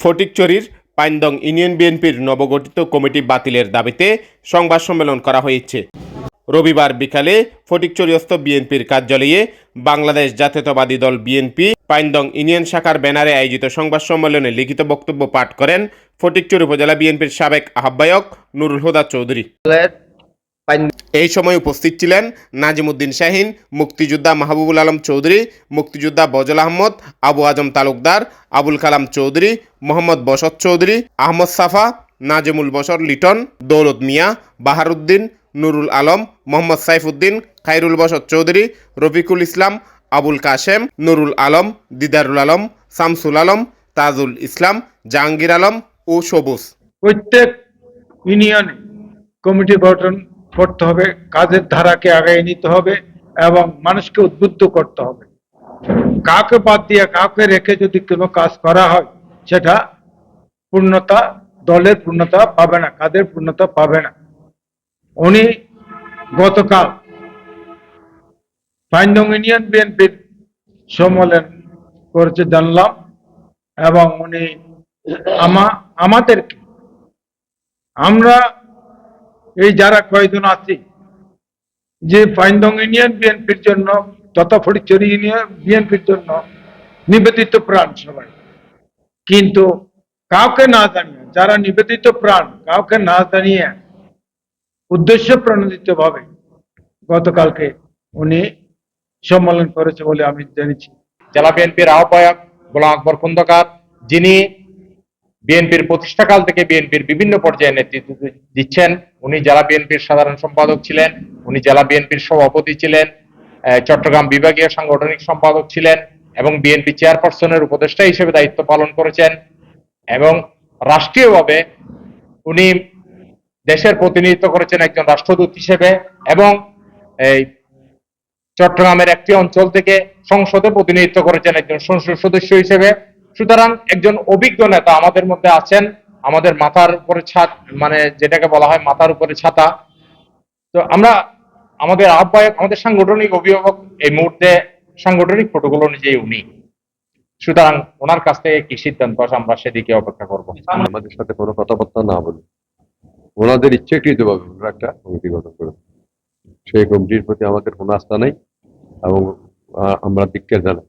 ফটিকচুরির Paindong union বিএনপির নবগঠিত committee বাতিলের দাবিতে সংবাদ সম্মেলন করা হয়েছে। রবিবার বিকালে ফটিকচুরিয়স্ত বিএনপির কার্যালয়ে বাংলাদেশ জাতীয়তাবাদী দল বিএনপি পাইন্দং ইউনিয়ন শাখার ব্যানারে আয়োজিত সংবাদ সম্মেলনে লিখিত বক্তব্য পাঠ করেন ফটিকচুরি উপজেলা বিএনপির সাবেক আহ্বায়ক নুরুল হুদা চৌধুরী। এই সময় উপস্থিত ছিলেন নাজিমুদ্দিন শাহিন, মুক্তিযোদ্ধা মাহবুবুল আলম চৌধুরী, মুক্তিযোদ্ধা বজল আহমদ, আবু আজম তালুকদার, আবুল কালাম চৌধুরী, মোহাম্মদ বসত চৌধুরী, আহমদ সাফা, নাজিমুল বসর লিটন, দৌলত মিয়া, বাহারুদ্দিন, নুরুল আলম, মোহাম্মদ সাইফুদ্দিন খাইরুল বসত চৌধুরী, রফিকুল ইসলাম, আবুল কাশেম, নুরুল আলম, দিদারুল আলম, শামসুল আলম, তাজুল ইসলাম, জাহাঙ্গীর আলম ও সবুজ। প্রত্যেক ইউনিয়নে কমিটি গঠন করতে হবে, কাজের ধারাকে আগায় নিতে হবে এবং মানুষকে উদ্বুদ্ধ করতে হবে। কাউকে বাদ দিয়ে কাউকে রেখে যদি কোনো কাজ করা হয়, সেটা পূর্ণতা, দলের পূর্ণতা পাবে না কাদের পূর্ণতা পাবে না। উনি গতকাল পাইন্দং ইউনিয়ন বিএনপির সম্মেলন করেছে জানলাম এবং উনি আমা আমাদেরকে আমরা এই যারা কয়েকজন আছি, যে পাইন্দং ইউনিয়ন, বিএনপির জন্য তথা ফটিকচুরি ইউনিয়ন, বিএনপির জন্য নিবেদিত প্রাণ সবাই। কিন্তু কাউকে না জানিয়ে, যারা নিবেদিত প্রাণ, কাউকে না জানিয়ে উদ্দেশ্য প্রণোদিত ভাবে গতকালকে উনি সম্মেলন করেছে বলে আমি জেনেছি জেলা বিএনপির আহ্বায়ক গোলাম আকবর খন্দকার, যিনি বিএনপির প্রতিষ্ঠাকাল থেকে বিএনপির বিভিন্ন পর্যায়ে নেতৃত্ব দিচ্ছেন। উনি জেলা বিএনপির সাধারণ সম্পাদক ছিলেন, উনি জেলা বিএনপির সভাপতি ছিলেন চট্টগ্রাম বিভাগীয় সাংগঠনিক সম্পাদক ছিলেন এবং বিএনপি চেয়ারপারসনের উপদেষ্টা হিসেবে দায়িত্ব পালন করেছেন এবং রাষ্ট্রীয়ভাবে উনি দেশের প্রতিনিধিত্ব করেছেন একজন রাষ্ট্রদূত হিসেবে এবং এই চট্টগ্রামের একটি অঞ্চল থেকে সংসদে প্রতিনিধিত্ব করেছেন একজন সংসদ সদস্য হিসেবে। সুতরাং একজন অভিজ্ঞ নেতা আমাদের মধ্যে আছেন, আমাদের মাথার উপরে ছাদ মানে যেটাকে বলা হয় মাথার উপরে ছাতা। তো আমরা আমাদের আহ্বায়ক, আমাদের সাংগঠনিক অভিভাবক এই মুহূর্তে সাংগঠনিক প্রোটোকল অনুযায়ী উনি। সুতরাং ওনার কাছ থেকে কি সিদ্ধান্ত আসে আমরা সেদিকে অপেক্ষা করব। আমাদের সাথে কোনো কথাবার্তা না বলে। ওনাদের ইচ্ছাকৃতভাবে ওনারা একটা কমিটি গঠন করে সেই কমিটির প্রতি আমাদের কোনো আস্থা নেই এবং আমরা ধিক্কার জানাই।